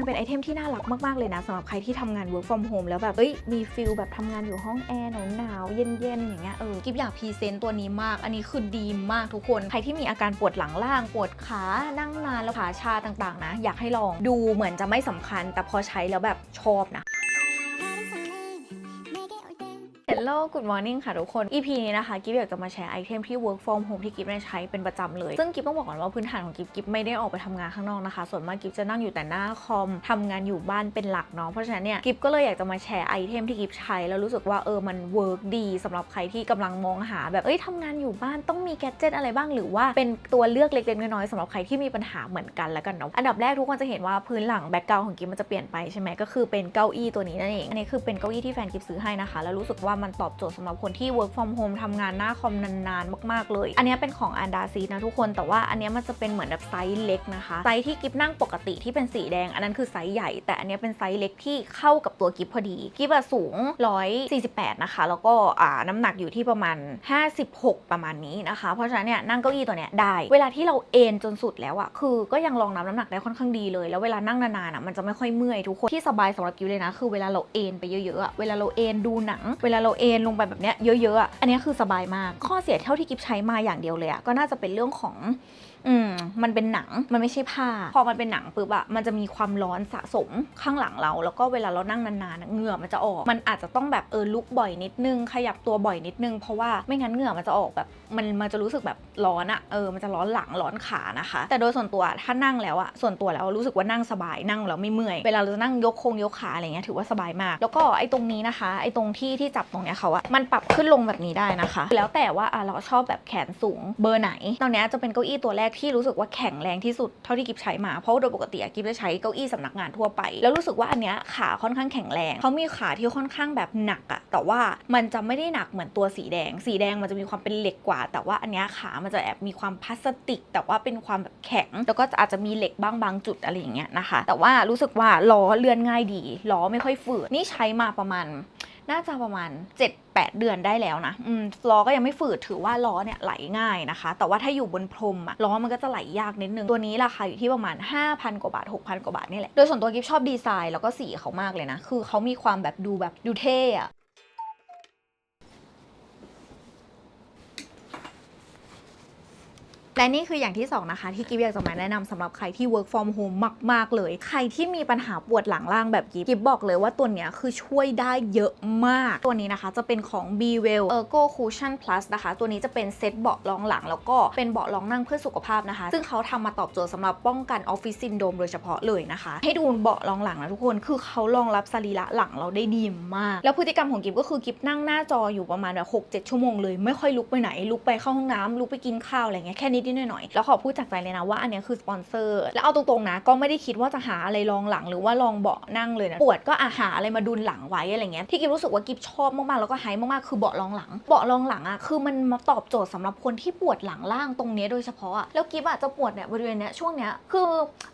มันเป็นไอเทมที่น่ารักมาก ๆ เลยนะสำหรับใครที่ทำงาน work from home แล้วแบบเอ้ยมีฟิลแบบทำงานอยู่ห้องแอร์หนาวๆเย็นๆอย่างเงี้ยเออกิฟอยากพรีเซนต์ตัวนี้มาก อันนี้คือดีมากทุกคน ใครที่มีอาการปวดหลังล่างปวดขานั่งนานแล้วขาชาต่างๆ นะ อยากให้ลองดูเหมือนจะไม่สำคัญ แต่พอใช้แล้วแบบชอบนะ Hello Good Morning ค่ะทุกคน EP นี้นะคะ กิฟอยากจะมาแชร์ไอเทมที่ work from home ที่กิฟได้ใช้เป็นประจำเลย ซึ่งกิฟต้องบอกก่อนว่าพื้นฐานของกิฟกิฟไม่ได้ออกไปทำงานข้างนอกนะคะ ส่วนมากกิฟจะนั่งอยู่แต่หน้าคอมทำงานอยู่บ้านเป็นหลักเนาะ เพราะฉะนั้นเนี่ยกิฟก็เลยอยากจะมาแชร์ไอเทมที่กิฟใช้ แล้วรู้สึกว่าเออมัน work ดีสำหรับใครที่กำลังมองหาแบบเอ้ยทำงานอยู่บ้านต้องมีแกจิตอะไรบ้างหรือว่าเป็นตัวเลือกเล็กๆน้อยๆสำหรับใครที่มีปัญหาเหมือนกันแล้วกันเนาะอันดับแรกทุกคนจะเห็นว่าพื้นหลังแบ็กกราวของกิฟมันจะเปลี่ยนไปใช่ไหมก็คือเป็นเก้าอี้ตัวนี้นั่นเองอันนี้คือเป็นเก้าอี้ที่แฟนกิฟซื้อให้นะคะแล้วรู้สึกว่ามันตอบโจทย์สำหรับคนที่ work from home ทำงานหน้าคอมนานๆ มากๆ เลย อันนี้เป็นของอันดาซีนะทุกคน แต่ว่าอันนี้มันจะเป็นเหมือนแบบไซส์เล็กนะคะ ไซส์ที่กิฟนั่งปกติที่เป็นสีแดง อันนั้นคือไซส์ใหญ่ แต่อันนี้เป็นไซส์เล็กที่เข้ากับตัวกิฟพอดี กิฟสูง 148 นะคะ แล้วก็อ่าน้ำหนักอยู่ที่ประมาณ 56 ประมาณนี้นะคะ เพราะฉะนั้นเนี่ยนั่งเก้าอี้ตัวเนี้ยได้ เวลาที่เราเอนจนสุดแล้วอะคือก็ยังรองรับน้ำหนักได้ค่อนข้างดีเลย แล้วเวลานั่งนานๆอะมันจะไม่ค่อยเมื่อยทุกคนที่สบายสำหรับกิฟเลยนะ คือเวลาเราเอนไปเยอะๆอะเวลาเราเอนดูหนัง เวลาเราเอนลงไปแบบเนี้ยเยอะๆ อันนี้คือสบายมาก ข้อเสียเท่าที่กิฟใช้มาอย่างเดียวเลยอะก็น่าจะเป็นเรื่องของอืมมันเป็นหนังมันไม่ใช่ผ้า พอมันเป็นหนังปุ๊บอะมันจะมีความร้อนสะสมข้างหลังเรา แล้วก็เวลาเรานั่งนานๆเหงื่อมันจะออก มันอาจจะต้องแบบเออลุกบ่อยนิดนึง ขยับตัวบ่อยนิดนึง เพราะว่าไม่งั้นเหงื่อมันจะออกแบบ มันมันจะรู้สึกแบบร้อนอะเออมันจะร้อนหลังร้อนขานะคะ แต่โดยส่วนตัวถ้านั่งแล้วอะส่วนตัวแล้วรู้สึกว่านั่งสบายนั่งแล้วไม่เมื่อยเวลาเราจะนั่งยกโครงยกขาอะไรเงี้ยถือว่าสบายมาก แล้วก็ไอ้ตรงนี้นะคะ ไอ้ตรงที่ที่จับตรงเนี้ยเขาอะมันปรับขึ้นลงแบบนี้ได้นะคะ แล้วแต่ว่าอะเราชอบแบบแขนสูงเบอร์ไหนตอนเนี้ยจะเป็นเก้าอี้ตัวแรกที่รู้สึกว่าแข็งแรงที่สุดเท่าที่กิฟใช้มาเพราะโดยปกติอะกิฟจะใช้เก้าอี้สำนักงานทั่วไป แล้วรู้สึกว่าอันเนี้ยขาค่อนข้างแข็งแรงเขามีขาที่ค่อนข้างแบบหนักอะแต่ว่ามันจะไม่ได้หนักเหมือนตัวสีแดง สีแดงมันจะมีความเป็นเหล็กกว่า แต่ว่าอันเนี้ยขามันจะแอบมีความพลาสติก แต่ว่าเป็นความแบบแข็ง แล้วก็อาจจะมีเหล็กบ้างบางจุดอะไรอย่างเงี้ยนะคะ แต่ว่ารู้สึกว่าล้อเลื่อนง่ายดีล้อไม่ค่อยฝืดนี่ใช้มาประมาณ น่าจะประมาณ 7-8 เดือนได้แล้วนะอืมล้อก็ยังไม่ฝืดถือว่าล้อเนี่ยไหลง่ายนะคะ แต่ว่าถ้าอยู่บนพรมอะล้อมันก็จะไหลยากนิดนึง ตัวนี้ราคาอยู่ที่ประมาณ 5,000 กว่าบาท 6,000 กว่าบาทนี่แหละ โดยส่วนตัวกิฟชอบดีไซน์แล้วก็สีเขามากเลยนะ คือเขามีความแบบดูแบบดูเท่อะ และนี่คืออย่างที่สองนะคะที่กิฟอยากจะมาแนะนำสำหรับใครที่ work from home มาก ๆ เลย ใครที่มีปัญหาปวดหลังล่างแบบกิฟกิฟบอกเลยว่าตัวเนี้ยคือช่วยได้เยอะมาก ตัวนี้นะคะจะเป็นของ b w e l Ergo Cushion Plus นะคะ ตัวนี้จะเป็นเซ็ตเบาะรองหลัง แล้วก็เป็นเบาะรองนั่งเพื่อสุขภาพนะคะ ซึ่งเขาทำมาตอบโจทย์สำหรับป้องกันออฟฟิศซินโดมโดยเฉพาะเลยนะคะ ให้ดูเบาะรองหลังนะทุกคนคือเขารองรับสรีระหลังเราได้ดีมาก แล้วพฤติกรรมของกิฟก็คือกิฟนั่งหน้าจออยู่ประมาณแบบหกเจ็ดชั่วโมงเลยไม่ค่อยลุกไปไหนลุกไปเข้าห้องน้ำลุกไปกินข้าวอะไรเงี้ยแค่นิดนิดหน่อยๆแล้วขอพูดจากใจเลยนะว่าอันนี้คือสปอนเซอร์แล้วเอาตรงๆนะ ก็ไม่ได้คิดว่าจะหาอะไรรองหลังหรือว่าลองเบาะนั่งเลยนะปวดก็อาหาอะไรมาดุลหลังไว้อะไรเงี้ยที่กิฟรู้สึกว่ากิฟชอบมากๆแล้วก็ไฮมากๆคือเบาะรองหลัง เบาะรองหลังอะคือมันมาตอบโจทย์สำหรับคนที่ปวดหลังล่างตรงนี้โดยเฉพาะอะแล้วกิฟอะจะปวดเนี่ยบริเวณเนี้ยช่วงเนี้ยคือ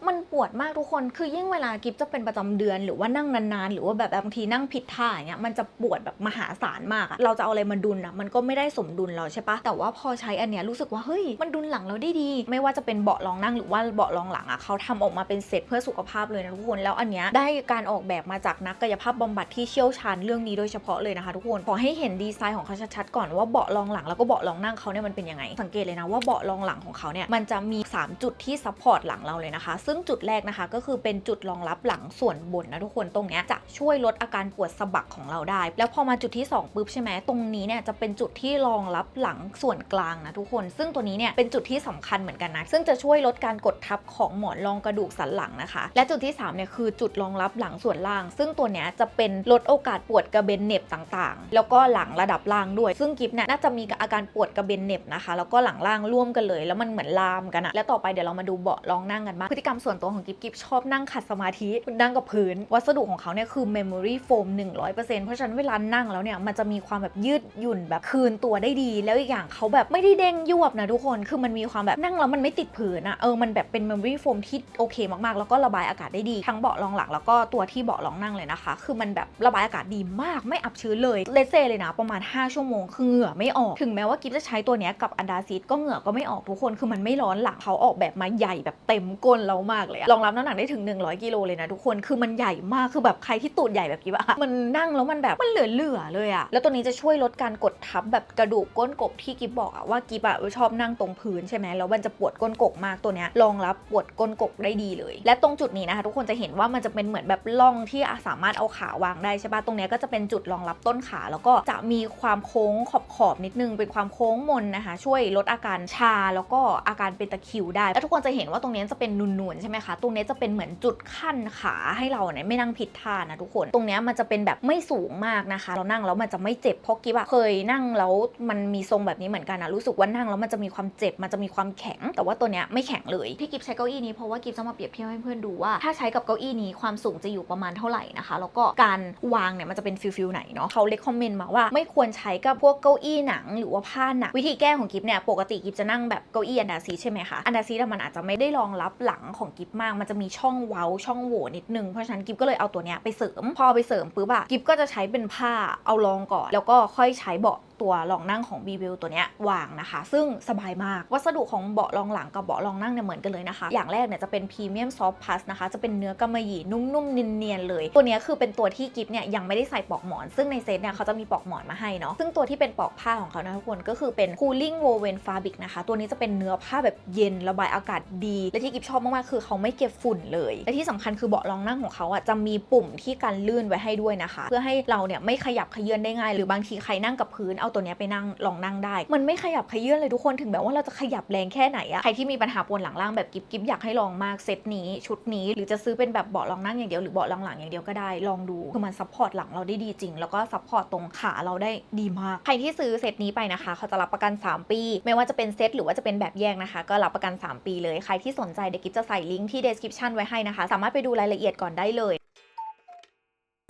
มันปวดมากทุกคนคือยิ่งเวลากิฟจะเป็นประจำเดือนหรือว่านั่งนานๆ หรือว่าแบบบางทีนั่งผิดท่าอย่างเงี้ยมันจะปวดแบบมหาศาลมากอะเราจะเอาอะไรมาดุลอะมันก็ไม่ได้สมดุลเราใช่ปะแต่ว่าพอใช้อันเนี้ยรู้สึกว่าเฮ้ยมันดุลหลังเราได้ดี ไม่ว่าจะเป็นเบาะรองนั่งหรือว่าเบาะรองหลังอะเขาทำออกมาเป็นเซตเพื่อสุขภาพเลยนะทุกคน แล้วอันเนี้ยได้การออกแบบมาจากนักกายภาพบำบัดที่เชี่ยวชาญเรื่องนี้โดยเฉพาะเลยนะคะทุกคน ขอให้เห็นดีไซน์ของเขาชัดๆก่อนว่าเบาะรองหลังแล้วก็เบาะรองนั่งเขาเนี่ยมันเป็นยังไง สังเกตเลยนะว่าเบาะรองหลังของเขาเนี่ยมันจะมี 3 จุดที่ซัพพอร์ตหลังเราเลยนะคะ ซึ่งจุดแรกนะคะก็คือเป็นจุดรองรับหลังส่วนบนนะทุกคนตรงเนี้ยจะช่วยลดอาการปวดสะบักของเราได้ แล้วพอมาจุดที่ 2ปุ๊บใช่ไหมตรงนี้เนี่ยจะเป็นจุดที่รองรับหลังส่วนกลางนะทุกคน ซึ่งตัวนี้เนี่ยเป็นจุดที่สำคัญเหมือนกันนะ ซึ่งจะช่วยลดการกดทับของหมอนรองกระดูกสันหลังนะคะ และจุดที่3เนี่ยคือจุดรองรับหลังส่วนล่าง ซึ่งตัวเนี้ยจะเป็นลดโอกาสปวดกระเบนเน็บต่างๆ แล้วก็หลังระดับล่างด้วย ซึ่งกิฟเนี่ยน่าจะมีอาการปวดกระเบนเน็บนะคะ แล้วก็หลังล่างร่วมกันเลย แล้วมันเหมือนลามกันอะและต่อไปเดี๋ยวเรามาดูเบาะรองนั่งกันบ้างพฤติกรรมส่วนตัวของกิฟกิฟชอบนั่งขัดสมาธินั่งกับพื้น วัสดุของเขาเนี่ยคือ memory foam 100%เพราะฉะนั้นเวลานั่งแล้วเนี่ยมันจะมีความแบบยืดหยุ่นแบบคืนตัวได้ดี แล้วอีกอย่างเขาแบบไม่ได้เด้งยวบนะทุกคนคือมันมีความแบบนั่งแล้วมันไม่ติดผืนอะเออมันแบบเป็น memory foam ที่โอเคมากๆ แล้วก็ระบายอากาศได้ดีทั้งเบาะรองหลังแล้วก็ตัวที่เบาะรองนั่งเลยนะคะ คือมันแบบระบายอากาศดีมากไม่อับชื้นเลยเลเซเลยนะประมาณ 5 ชั่วโมงคือเหงื่อไม่ออกถึงแม้ว่ากิฟจะใช้ตัวนี้กับอันดาซีดก็เหงื่อก็ไม่ออกทุกคนคือมันไม่ร้อนหลังเขาออกแบบมาใหญ่แบบเต็มก้นเรามากเลยรองรับน้ำหนักได้ถึง 100กิโลเลยนะทุกคนคือมันใหญ่มากคือแบบใครที่ตูดใหญ่แบบกิฟอะมันนั่งแล้วมันแบบมันเหลือๆเลยอะแล้วตัวนี้จะช่วยลดการกดทับแบบกระดูกก้นกบที่กิฟบอกอะว่ากิฟอะชอบนั่งตรงพื้นใช่ไหมแล้วมันจะปวดก้นกบมากตัวเนี้ยรองรับปวดก้นกบได้ดีเลย และตรงจุดนี้นะคะทุกคนจะเห็นว่ามันจะเป็นเหมือนแบบล่องที่สามารถเอาขาวางได้ใช่ปะตรงเนี้ยก็จะเป็นจุดรองรับต้นขา แล้วก็จะมีความโค้งขอบขอบๆนิดนึงเป็นความโค้งมนนะคะ ช่วยลดอาการชาแล้วก็อาการเป็นตะคิวได้ แล้วทุกคนจะเห็นว่าตรงนี้จะเป็นนูนๆใช่ไหมคะตรงนี้จะเป็นเหมือนจุดขั้นขาให้เราเนี่ยไม่นั่งผิดท่านะทุกคน ตรงเนี้ยมันจะเป็นแบบไม่สูงมากนะคะ เรานั่งแล้วมันจะไม่เจ็บเพราะกิ๊บอะเคยนั่งแล้วมันมีทรงแบบนี้เหมือนกันนะรู้สึกว่านั่งแล้วมันจะมีความเจ็บมันจะมีความแข็ง แต่ว่าตัวเนี้ยไม่แข็งเลยที่กิ๊บใช้เก้าอี้นี้เพราะว่ากิ๊บจะมาเปรียบเทียบให้เพื่อนดูว่าถ้าใช้กับเก้าอี้นี้ความสูงจะอยู่ประมาณเท่าไหร่นะคะ แล้วก็การวางเนี่ยมันจะเป็นฟิลฟิลไหนเนาะเขาเลคคอมเมนต์มาว่าไม่ควรใช้กับพวกเก้าอี้หนังหรือว่าผ้าหนักวิธีแก้ของกิฟเนี่ยปกติกิฟจะนั่งแบบเก้าอี้อันดาซีใช่ไหมคะอันดาซีมันอาจจะไม่ได้รองรับหลังของกิฟมาก มันจะมีช่องเว้าช่องโหว่นิดนึงเพราะฉะนั้นกิฟก็เลยเอาตัวเนี้ยไปเสริม พอไปเสริมปุ๊บอะกิฟก็จะใช้เป็นผ้าเอารองก่อน แล้วก็ค่อยใช้เบาะตัวรองนั่งของ b ีวิตัวเนี้ยวางนะคะ ซึ่งสบายมาก วัสดุของเบาะรองหลังกับเบาะรองนั่งเนี่ยเหมือนกันเลยนะคะ อย่างแรกเนี่ยจะเป็นพรีเมียมซอฟต์พลัสนะคะ จะเป็นเนื้อกำมะหยี่นุ่มๆเนียนๆเลย ตัวนี้คือเป็นตัวที่กิฟเนี่ยยังไม่ได้ใส่ปลอกหมอน ซึ่งในเซตเนี่ยเขาจะมีปลอกหมอนมาให้เนาะ ซึ่งตัวที่เป็นปลอกผ้าของเขานะทุกคนก็คือเป็น cooling woven fabric นะคะ ตัวนี้จะเป็นเนื้อผ้าแบบเย็นระบายอากาศดี และที่กิฟชอบมากๆคือเขาไม่เก็บฝุ่นเลย และที่สำคัญคือเบาะรองนั่งของเขาอะจะมีปุ่มที่กันลื่นไว้ให้ด้วยนะคะ เพื่อให้เราเนี่ยไม่ขยับเขยื้อนได้ง่าย หรือบางทีใครนั่งกับพื้นเเอาตัวนี้ไปนั่งลองนั่งได้ มันไม่ขยับขยื้อนเลยทุกคนถึงแม้ว่าเราจะขยับแรงแค่ไหนอะใครที่มีปัญหาปวดหลังล่างแบบกิฟกิฟอยากให้ลองมากเซตนี้ชุดนี้ หรือจะซื้อเป็นแบบเบาะรองนั่งอย่างเดียวหรือเบาะรองหลังอย่างเดียวก็ได้ลองดูคือมันซัพพอร์ตหลังเราได้ดีจริง แล้วก็ซัพพอร์ตตรงขาเราได้ดีมากใครที่ซื้อเซตนี้ไปนะคะ เขาจะรับประกัน 3 ปี ไม่ว่าจะเป็นเซตหรือว่าจะเป็นแบบแยกนะคะ ก็รับประกัน 3 ปีเลยใครที่สนใจเดี๋ยวกิฟจะใส่ลิงก์ที่ description ไว้ให้นะคะ สามารถไปดูรายละเอียดก่อนได้เลย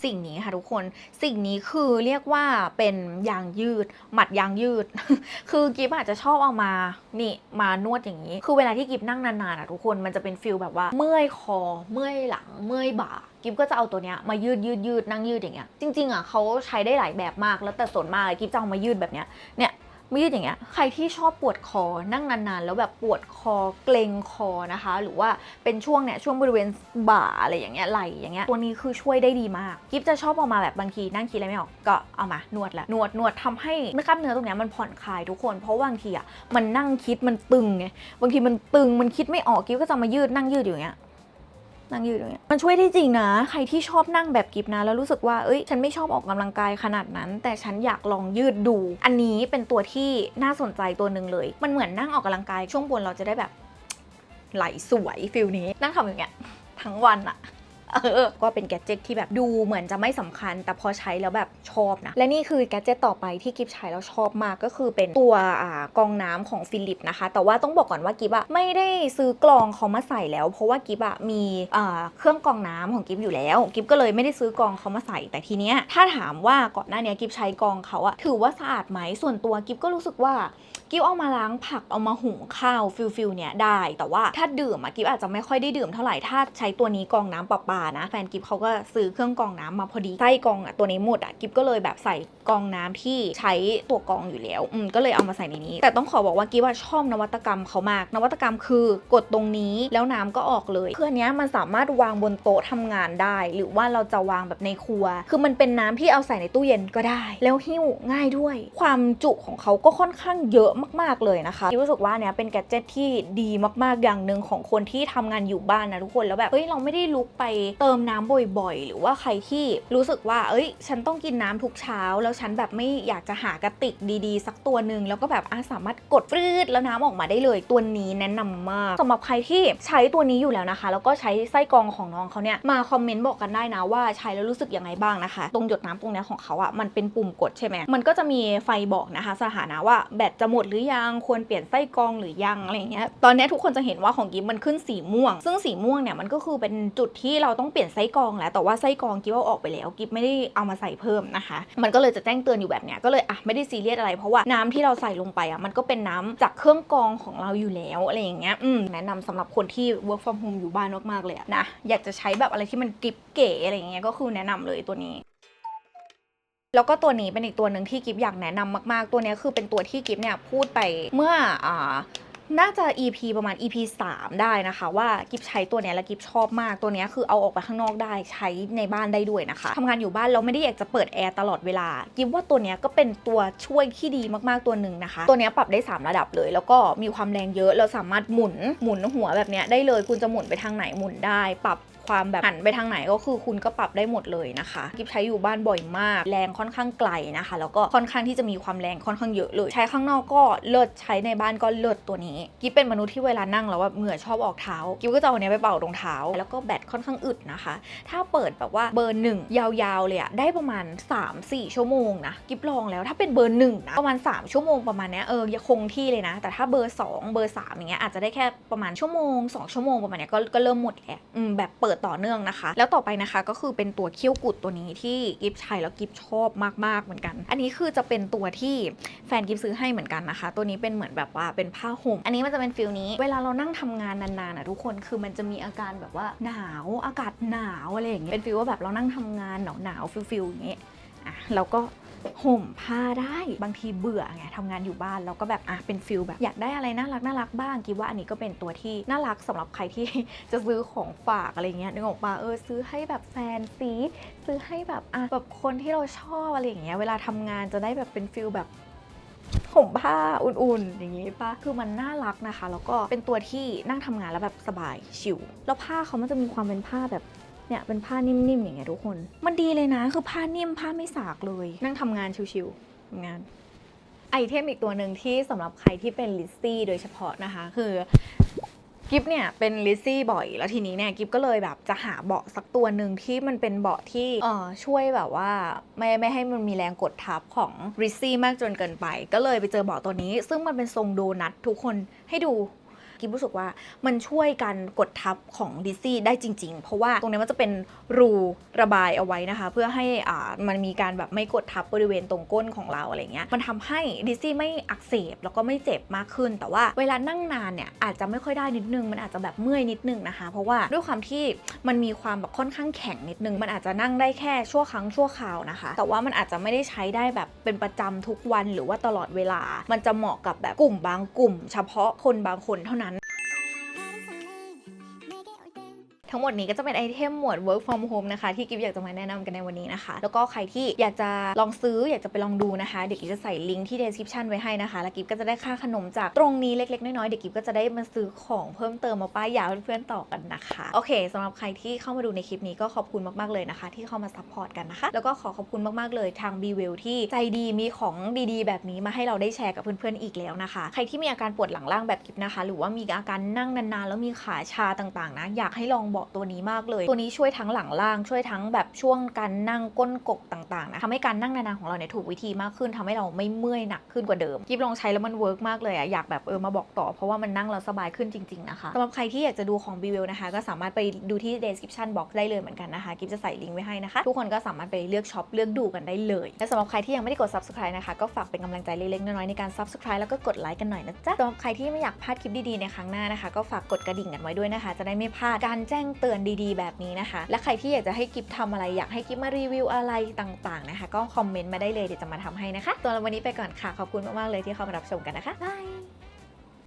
สิ่งนี้ค่ะทุกคนสิ่งนี้คือเรียกว่าเป็นยางยืด หมัดยางยืด คือกิฟอาจจะชอบเอามานี่มานวดอย่างนี้ คือเวลาที่กิฟนั่งนานๆอะทุกคนมันจะเป็นฟิลแบบว่าเมื่อยคอ เมื่อยหลัง เมื่อยบ่ากิฟก็จะเอาตัวเนี้ยมายืดยืดยืดนั่งยืดอย่างเงี้ยจริงๆอะเขาใช้ได้หลายแบบมากแล้วแต่ส่วนมากกิฟจะเอามายืดแบบเนี้ยเนี่ย ม่ยืดอย่างเงี้ยใครที่ชอบปวดคอนั่งนานๆ แล้วแบบปวดคอเกรงคอนะคะ หรือว่าเป็นช่วงเนี่ยช่วงบริเวณบ่าอะไรอย่างเงี้ยไหล่อย่างเงี้ยตัวนี้คือช่วยได้ดีมากกิฟจะชอบเอามาแบบบางทีนั่งคิดอะไรไม่ออกก็เอามานวดแหละนวดนวดทำให้กล้ามเนื้อตรงเนี้ยมันผ่อนคลายทุกคน เพราะบางทีอะมันนั่งคิดมันตึงไงบางทีมันตึงมันคิดไม่ออกกิฟก็จะมายืดนั่งยืดอยู่อย่างเงี้ย นั่งยืดอย่างเงี้ยมันช่วยได้จริงนะ ใครที่ชอบนั่งแบบกิฟนะ แล้วรู้สึกว่า เอ้ย ฉันไม่ชอบออกกำลังกายขนาดนั้น แต่ฉันอยากลองยืดดู อันนี้เป็นตัวที่น่าสนใจตัวหนึ่งเลย มันเหมือนนั่งออกกำลังกายช่วงบนเราจะได้แบบไหลสวยฟิลนี้ นั่งทำอย่างเงี้ยทั้งวันอะ เออ ก็เป็นแกจิตที่แบบดูเหมือนจะไม่สำคัญ แต่พอใช้แล้วแบบชอบนะ และนี่คือแกจิตต่อไปที่กิฟใช้แล้วชอบมากก็คือเป็นตัวอกรองน้ำของฟิลิปนะคะ แต่ว่าต้องบอกก่อนว่ากิฟอะไม่ได้ซื้อกรองเขามาใส่แล้ว เพราะว่ากิฟอะมีเครื่องกรองน้ำของกิฟอยู่แล้ว กิฟก็เลยไม่ได้ซื้อกรองเขามาใส่ แต่ทีเนี้ยถ้าถามว่าก่อนหน้านี้กิฟใช้กรองเขาอะถือว่าสะอาดไหมส่วนตัวกิฟก็รู้สึกว่า กิ๊ฟเอามาล้างผักเอามาหุงข้าวฟิลฟิลเนี่ยได้ แต่ว่าถ้าดื่มอะกิฟอาจจะไม่ค่อยได้ดื่มเท่าไหร่ถ้าใช้ตัวนี้กองน้ำประปานะแฟนกิ๊ฟเขาก็ซื้อเครื่องกองน้ำมาพอดีไส้กองอะตัวนี้หมดอะกิ๊ฟก็เลยแบบใส่กองน้ำที่ใช้ตัวกองอยู่แล้วอืมก็เลยเอามาใส่ในนี้ แต่ต้องขอบอกว่ากิฟว่าชอบนวัตกรรมเขามาก นวัตกรรมคือกดตรงนี้แล้วน้ำก็ออกเลยเคืออันเนี้ยมันสามารถวางบนโต๊ะทำงานได้ หรือว่าเราจะวางแบบในครัว คือมันเป็นน้ำที่เอาใส่ในตู้เย็นก็ได้ แล้วหิ้วง่ายด้วย ความจุของเขาก็ค่อนข้างเยอะมาก ๆ เลยนะคะที่รู้สึกว่าเนี้ยเป็นแกดเจิตที่ดีมากๆอย่างหนึ่งของคนที่ทำงานอยู่บ้านนะทุกคนแล้วแบบเฮ้ยเราไม่ได้ลุกไปเติมน้ำบ่อยๆ หรือว่าใครที่รู้สึกว่า เอ้ย ฉันต้องกินน้ำทุกเช้า แล้วฉันแบบไม่อยากจะหากระติกดีๆ สักตัวหนึ่งแล้วก็แบบอาสามารถกดปรืดแล้วน้ำออกมาได้เลยตัวนี้แนะนำมากสำหรับใครที่ใช้ตัวนี้อยู่แล้วนะคะ แล้วก็ใช้ไส้กรองของน้องเขาเนี่ยมาคอมเมนต์บอกกันได้นะว่าใช้แล้วรู้สึกยังไงบ้างนะคะ ตรงหยดน้ำตรงเนี้ยของเขาอะ่ะมันเป็นปุ่มกดใช่ไหมมันก็จะมีไฟบอกนะคะ สถานะว่าแบตจะหมดหรือยังควรเปลี่ยนไส้กรองหรือยังอะไรเงี้ยตอนนี้ทุกคนจะเห็นว่าของกิฟมันขึ้นสีม่วง ซึ่งสีม่วงเนี่ยมันก็คือเป็นจุดที่เราต้องเปลี่ยนไส้กรองแล้วแต่ว่าไส้กรองกิฟเอาออกไปแล้วกิฟไม่ได้เอามาใส่เพิ่มนะคะ มันก็เลยจะแจ้งเตือนอยู่แบบเนี้ยก็เลยอะไม่ได้ซีเรียสอะไรเพราะว่าน้ำที่เราใส่ลงไปอะมันก็เป็นน้ำจากเครื่องกรองของเราอยู่แล้วอะไรอย่างเงี้ยอืมแนะนำสำหรับคนที่ work from home อยู่บ้านมากๆเลยนะอยากจะใช้แบบอะไรที่มันกิบเก๋อะไรอย่างเงี้ยก็คือแนะนำเลยตัวนี้ แล้วก็ตัวนี้เป็นอีกตัวหนึ่งที่กิฟอยากแนะนำมาก ๆ ตัวนี้คือเป็นตัวที่กิฟเนี่ยพูดไปเมื่ออ่าน่าจะ EP ประมาณ EP 3 ได้นะคะ ว่ากิฟใช้ตัวนี้แล้วกิฟชอบมากตัวนี้คือเอาออกไปข้างนอกได้ใช้ในบ้านได้ด้วยนะคะทำงานอยู่บ้านเราไม่ได้อยากจะเปิดแอร์ตลอดเวลากิฟว่าตัวนี้ก็เป็นตัวช่วยที่ดีมากๆตัวหนึ่งนะคะ ตัวนี้ปรับได้ 3 ระดับเลย แล้วก็มีความแรงเยอะเราสามารถหมุนหมุนหัวแบบนี้ได้เลยคุณจะหมุนไปทางไหนหมุนได้ ปรับ ความแบบหันไปทางไหนก็คือคุณก็ปรับได้หมดเลยนะคะกิฟใช้อยู่บ้านบ่อยมาก แรงค่อนข้างไกลนะคะ แล้วก็ค่อนข้างที่จะมีความแรงค่อนข้างเยอะเลย ใช้ข้างนอกก็เลิศใช้ในบ้านก็เลิศตัวนี้กิฟเป็นมนุษย์ที่เวลานั่งแล้วแบบเหงื่อชอบออกเท้ากิฟก็จะเอาเนี้ยไปเป่ารองเท้า แล้วก็แบตค่อนข้างอึดนะคะ ถ้าเปิดแบบว่าเบอร์หนึ่งยาวๆเลยอะได้ประมาณ 3-4 ชั่วโมงนะกิฟลองแล้วถ้าเป็นเบอร์หนึ่งนะประมาณ 3 ชั่วโมงประมาณเนี้ยเออยังคงที่เลยนะ แต่ถ้าเบอร์ 2 เบอร์3อย่างเงี้ยอาจจะได้แค่ประมาณชั่วโมง 2 ชั่วโมงประมาณเนี้ยก็ก็เริ่มหมดแล้วอืมแบบเปิดต่อเนื่องนะคะ แล้วต่อไปนะคะก็คือเป็นตัวเขี้ยวกุดตัวนี้ที่กิฟใช้แล้วกิฟชอบมากๆเหมือนกัน อันนี้คือจะเป็นตัวที่แฟนกิฟซื้อให้เหมือนกันนะคะ ตัวนี้เป็นเหมือนแบบว่าเป็นผ้าห่ม อันนี้มันจะเป็นฟิลนี้ เวลาเรานั่งทำงานนานๆนะทุกคนคือมันจะมีอาการแบบว่าหนาวอากาศหนาวอะไรอย่างเงี้ยเป็นฟิลว่าแบบเรานั่งทำงานหนาวหนาวๆฟิลฟิลอย่างเงี้ยอะเราก็ ห่มผ้าได้บางทีเบื่อไงทำงานอยู่บ้านแล้วก็แบบอะเป็นฟิลแบบอยากได้อะไรน่ารักน่ารักบ้างคิดว่าอันนี้ก็เป็นตัวที่น่ารักสำหรับใครที่จะซื้อของฝากอะไรเงี้ยนึกออกปะเออซื้อให้แบบแฟนซีซื้อให้แบบอะแบบคนที่เราชอบอะไรอย่างเงี้ยเวลาทำงานจะได้แบบเป็นฟิลแบบห่มผ้าอุ่นๆ อย่างงี้ปะคือมันน่ารักนะคะ แล้วก็เป็นตัวที่นั่งทำงานแล้วแบบสบายชิลแล้วผ้าเขามันจะมีความเป็นผ้าแบบ เนี่ยเป็นผ้านิ่มๆอย่างเงี้ยทุกคน มันดีเลยนะคือผ้านิ่มผ้าไม่สากเลย นั่งทำงานชิลๆทำงานไอเทมอีกตัวหนึ่งที่สำหรับใครที่เป็นลิซซี่โดยเฉพาะนะคะ คือกิฟเนี่ยเป็นลิซซี่บ่อย แล้วทีนี้เนี่ยกิฟก็เลยแบบจะหาเบาะสักตัวหนึ่งที่มันเป็นเบาะที่เออช่วยแบบว่าไม่ไม่ให้มันมีแรงกดทับของลิซซี่มากจนเกินไป ก็เลยไปเจอเบาะตัวนี้ ซึ่งมันเป็นทรงโดนัททุกคนให้ดู กิฟรู้สึกว่ามันช่วยกันกดทับของดิซี่ได้จริง ๆ เพราะว่าตรงนี้มันจะเป็นรูระบายเอาไว้นะคะ เพื่อให้อ่ามันมีการแบบไม่กดทับบริเวณตรงก้นของเราอะไรเงี้ยมันทำให้ดิซซี่ไม่อักเสบแล้วก็ไม่เจ็บมากขึ้น แต่ว่าเวลานั่งนานเนี่ยอาจจะไม่ค่อยได้นิดนึง มันอาจจะแบบเมื่อยนิดนึงนะคะ เพราะว่าด้วยความที่มันมีความแบบค่อนข้างแข็งนิดนึง มันอาจจะนั่งได้แค่ชั่วครั้งชั่วคราวนะคะ แต่ว่ามันอาจจะไม่ได้ใช้ได้แบบเป็นประจำทุกวันหรือว่าตลอดเวลา มันจะเหมาะกับแบบกลุ่มบางกลุ่ม เฉพาะคนบางคนเท่านั้น ทั้งหมดนี้ก็จะเป็นไอเทมหมวด work from home นะคะ ที่กิฟอยากจะมาแนะนำกันในวันนี้นะคะ แล้วก็ใครที่อยากจะลองซื้ออยากจะไปลองดูนะคะ เดี๋ยวกิฟจะใส่ลิงก์ที่ description ไว้ให้นะคะ แล้วกิฟก็จะได้ค่าขนมจากตรงนี้เล็กๆ น้อยๆ เดี๋ยวกิฟก็จะได้มาซื้อของเพิ่มเติมมาป้ายยาเพื่อนๆต่อกันนะคะ โอเคสำหรับใครที่เข้ามาดูในคลิปนี้ก็ขอบคุณมากๆเลยนะคะ ที่เข้ามาซัพพอร์ตกันนะคะ แล้วก็ขอขอบคุณมากๆเลยทาง b w e l l ที่ใจดีมีของดีๆ แบบนี้มาให้เราได้แชร์กับเพื่อนๆอีกแล้วนะคะ ใครที่มีอาการปวดหลังล่างแบบกิฟนะคะ หรือว่ามีอาการนั่งนานๆแล้วมีขาชาต่างๆนะอยากให้ลองเบาะตัวนี้มากเลย ตัวนี้ช่วยทั้งหลังล่าง ช่วยทั้งแบบช่วงการนั่งก้นกกต่างๆนะทำให้การนั่งนานๆของเราเนี่ยถูกวิธีมากขึ้นทำให้เราไม่เมื่อยหนักขึ้นกว่าเดิมกิฟลองใช้แล้วมันเวิร์กมากเลยอะอยากแบบเออมาบอกต่อเพราะว่ามันนั่งแล้วสบายขึ้นจริงๆนะคะสำหรับใครที่อยากจะดูของ b w e l l นะคะก็สามารถไปดูที่ description box ได้เลยเหมือนกันนะคะกิฟจะใส่ลิงก์ไว้ให้นะคะทุกคนก็สามารถไปเลือกช็อปเลือกดูกันได้เลยและสำหรับใครที่ยังไม่ได้กด subscribe นะคะก็ฝากเป็นกำลังใจเล็กๆน้อยๆในการ subscribe แล้วก็กดไลค์กันหน่อยนะจ๊ะสำหรับใครที่ไม่อยากพลาดคลิปดีๆในครั้งหน้านะคะ ก็ฝากกดกระดิ่งกันไว้ด้วยนะคะ จะได้ไม่พลาดการแจ้งเตือนดีๆ แบบนี้นะคะ และใครที่อยากจะให้กิฟทำอะไรอยากให้กิฟมารีวิวอะไรต่างๆนะคะ ก็คอมเมนต์มาได้เลยเดี๋ยวจะมาทำให้นะคะตัวเราวันนี้ไปก่อนค่ะ ขอบคุณมากๆเลยที่เข้ามารับชมกันนะคะบาย